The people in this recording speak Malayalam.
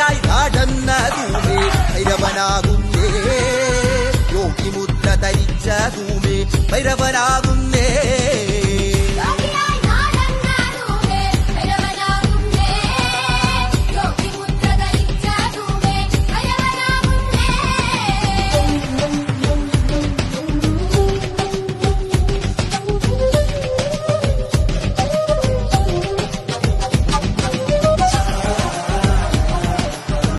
നടന്നതുമേ. ഭൈരവനാകുന്നേ യോഗിമുദ്ര ധരിച്ചതുമേ. ഭൈരവനാകുന്നേ